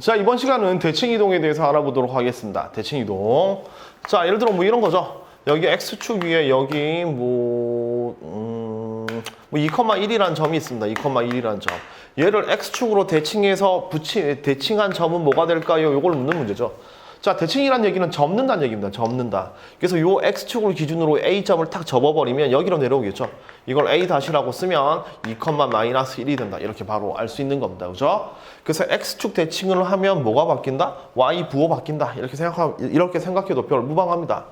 자, 이번 시간은 대칭 이동에 대해서 알아보도록 하겠습니다. 대칭 이동. 자, 예를 들어 뭐 이런 거죠. 여기 x축 위에 여기 뭐, 음, 뭐 2,1이라는 점이 있습니다. 2,1이라는 점. 얘를 x축으로 대칭해서 붙이, 대칭한 점은 뭐가 될까요? 요걸 묻는 문제죠. 자, 대칭이란 얘기는 접는다는 얘기입니다. 접는다. 그래서 요 x축을 기준으로 a점을 탁 접어버리면 여기로 내려오겠죠. 이걸 a 다시라고 쓰면 2, 마이너스 1이 된다. 이렇게 바로 알 수 있는 겁니다. 그죠? 그래서 x축 대칭을 하면 뭐가 바뀐다? y 부호 바뀐다. 이렇게 생각 이렇게 생각해도 별 무방합니다.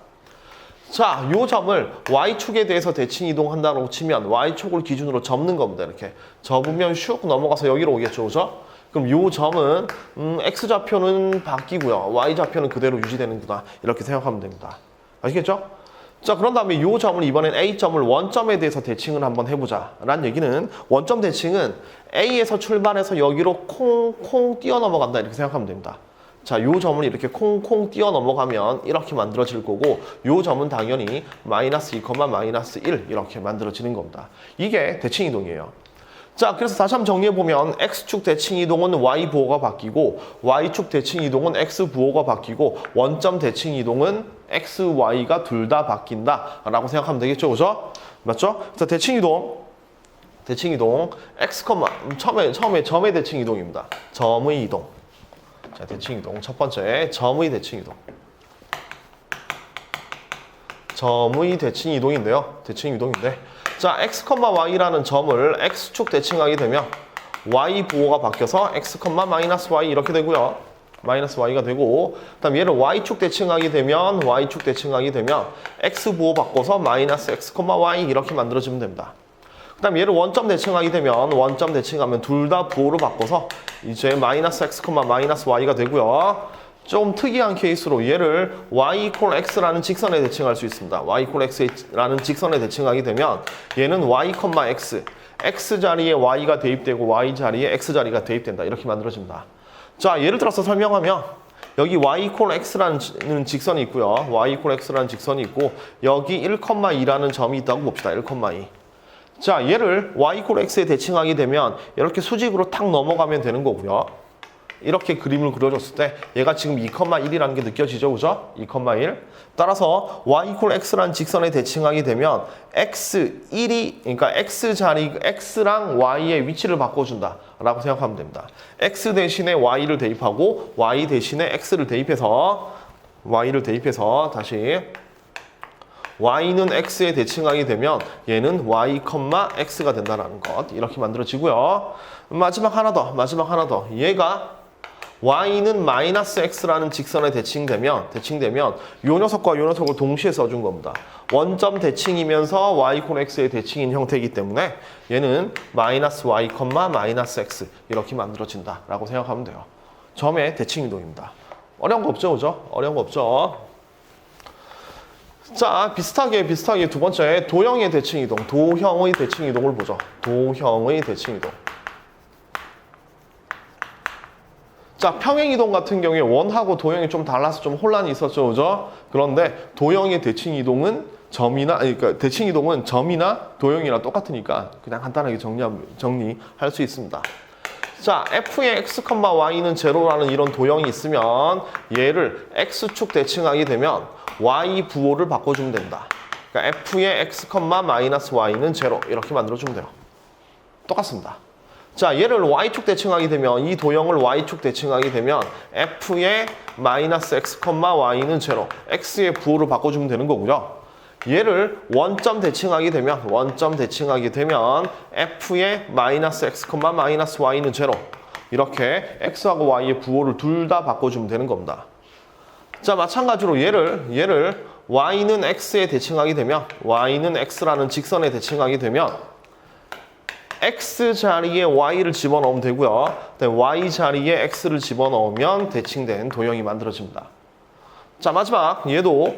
자, 요 점을 y축에 대해서 대칭 이동한다고 치면 y축을 기준으로 접는 겁니다. 이렇게 접으면 슉 넘어가서 여기로 오겠죠. 그죠? 그럼 요 점은 음, x좌표는 바뀌고요. y좌표는 그대로 유지되는구나. 이렇게 생각하면 됩니다. 아시겠죠? 자, 그런 다음에 요 점을 이번엔 A점을 원점에 대해서 대칭을 한번 해보자. 라는 얘기는 원점 대칭은 A에서 출발해서 여기로 콩콩 뛰어 넘어간다. 이렇게 생각하면 됩니다. 자, 요 점을 이렇게 콩콩 뛰어 넘어가면 이렇게 만들어질 거고 요 점은 당연히 마이너스 2, 마이너스 1 이렇게 만들어지는 겁니다. 이게 대칭 이동이에요. 자, 그래서 다시 한번 정리해 보면 x축 대칭 이동은 y 부호가 바뀌고 y축 대칭 이동은 x 부호가 바뀌고 원점 대칭 이동은 x, y가 둘 다 바뀐다 라고 생각하면 되겠죠, 그죠? 맞죠? 그래서 대칭 이동 대칭 이동 x, 음, 처음에 처음에 점의 대칭 이동입니다. 점의 이동. 자, 대칭 이동 첫 번째 점의 대칭 이동. 점의 대칭 이동인데요. 대칭 이동인데 자, x, y라는 점을 x축 대칭하게 되면 y 부호가 바뀌어서 x, 마이너스 y 이렇게 되고요. 마이너스 y가 되고 그다음 얘를 y축 대칭하게 되면 y축 대칭하게 되면 x 부호 바꿔서 마이너스 x, y 이렇게 만들어지면 됩니다. 그다음 얘를 원점 대칭하게 되면 원점 대칭하면 둘 다 부호를 바꿔서 이제 마이너스 x, 마이너스 y가 되고요. 좀 특이한 케이스로 얘를 y 이퀄 x라는 직선에 대칭할 수 있습니다. y 이퀄 x라는 직선에 대칭하게 되면 얘는 y, x x 자리에 y가 대입되고 y 자리에 x 자리가 대입된다. 이렇게 만들어집니다. 자, 예를 들어서 설명하면 여기 y 이퀄 x라는 직선이 있고요. y 이퀄 x라는 직선이 있고 여기 1,2라는 점이 있다고 봅시다. 1,2. 자, 얘를 y 이퀄 x에 대칭하게 되면 이렇게 수직으로 탁 넘어가면 되는 거고요. 이렇게 그림을 그려줬을 때 얘가 지금 2,1이라는 게 느껴지죠, 그죠? 2,1. 따라서 y x라는 직선에 대칭하게 되면 x 1이 그러니까 x 자리 x랑 y의 위치를 바꿔준다 라고 생각하면 됩니다. x 대신에 y를 대입하고 y 대신에 x를 대입해서 y를 대입해서 다시 y는 x에 대칭하게 되면 얘는 y, x가 된다는 것 이렇게 만들어지고요. 마지막 하나 더, 마지막 하나 더. 얘가 y는 마이너스 x라는 직선에 대칭되면 대칭되면 요 녀석과 요 녀석을 동시에 써준 겁니다. 원점 대칭이면서 y, x의 대칭인 형태이기 때문에 얘는 마이너스 y, 마이너스 x 이렇게 만들어진다라고 생각하면 돼요. 점의 대칭 이동입니다. 어려운 거 없죠, 그죠? 어려운 거 없죠. 자, 비슷하게 비슷하게 두 번째 도형의 대칭 이동, 도형의 대칭 이동을 보죠. 도형의 대칭 이동. 자, 평행 이동 같은 경우에 원하고 도형이 좀 달라서 좀 혼란이 있었죠, 그죠? 그런데 도형의 대칭 이동은 점이나, 아니, 그러니까 대칭 이동은 점이나 도형이랑 똑같으니까 그냥 간단하게 정리, 정리 할 수 있습니다. 자, f의 x, y는 제로라는 이런 도형이 있으면 얘를 x축 대칭하게 되면 y 부호를 바꿔주면 된다. 그러니까 f의 x, 마이너스 y는 제로 이렇게 만들어주면 돼요. 똑같습니다. 자, 얘를 y축 대칭하게 되면 이 도형을 y축 대칭하게 되면 f의 마이너스 x, y는 제로 x의 부호를 바꿔주면 되는 거고요. 얘를 원점 대칭하게 되면 원점 대칭하게 되면 f의 마이너스 x, 마이너스 y는 제로 이렇게 x하고 y의 부호를 둘 다 바꿔주면 되는 겁니다. 자, 마찬가지로 얘를 얘를 y는 x에 대칭하게 되면 y는 x라는 직선에 대칭하게 되면 x 자리에 y를 집어넣으면 되고요. y 자리에 x를 집어넣으면 대칭된 도형이 만들어집니다. 자, 마지막 얘도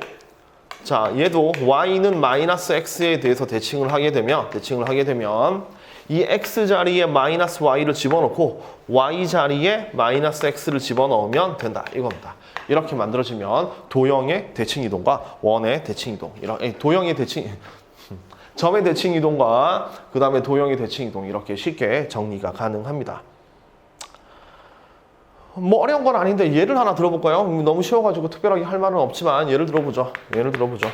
자, 얘도 y는 마이너스 x에 대해서 대칭을 하게 되면 대칭을 하게 되면 이 x 자리에 마이너스 y를 집어넣고 y 자리에 마이너스 x를 집어넣으면 된다. 이겁니다. 이렇게 만들어지면 도형의 대칭 이동과 원의 대칭 이동, 이런 도형의 대칭 점의 대칭 이동과 그 다음에 도형의 대칭 이동 이렇게 쉽게 정리가 가능합니다. 뭐 어려운 건 아닌데 예를 하나 들어볼까요? 너무 쉬워가지고 특별하게 할 말은 없지만 예를 들어보죠. 예를 들어보죠.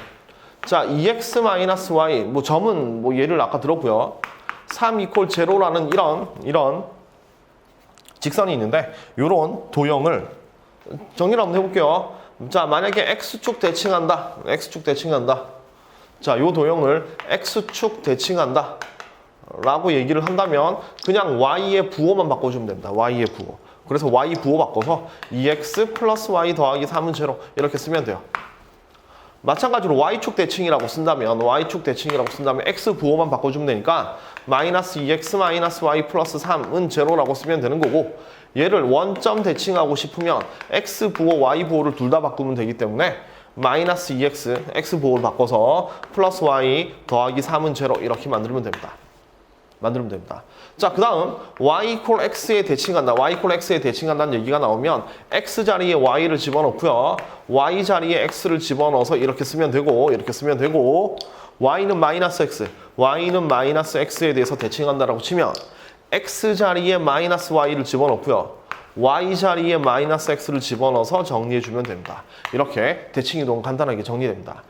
자, 2x-y 뭐 점은 뭐 예를 아까 들었고요. 3 이퀄 제로라는 이런 이런 직선이 있는데 이런 도형을 정리를 한번 해볼게요. 자, 만약에 x축 대칭한다. x축 대칭한다. 자, 요 도형을 x축 대칭한다. 라고 얘기를 한다면 그냥 y의 부호만 바꿔주면 됩니다. y의 부호. 그래서 y 부호 바꿔서 2x 플러스 y 더하기 3은 제로 이렇게 쓰면 돼요. 마찬가지로 y축 대칭이라고 쓴다면 y축 대칭이라고 쓴다면 x 부호만 바꿔주면 되니까 마이너스 2x 마이너스 y 플러스 3은 제로라고 쓰면 되는 거고 얘를 원점 대칭하고 싶으면 x 부호 y 부호를 둘 다 바꾸면 되기 때문에 마이너스 2x x 부호를 바꿔서 플러스 y 더하기 3은 제로 이렇게 만들면 됩니다. 만들면 됩니다. 자, 그 다음 y 이퀄 x에 대칭한다. y 이퀄 x에 대칭한다는 얘기가 나오면 x 자리에 y를 집어넣고요. y 자리에 x를 집어넣어서 이렇게 쓰면 되고 이렇게 쓰면 되고 y는 마이너스 x, y는 마이너스 x에 대해서 대칭한다라고 치면 x 자리에 마이너스 y를 집어넣고요. Y 자리에 마이너스 x를 집어넣어서 정리해주면 됩니다. 이렇게 대칭 이동 간단하게 정리됩니다.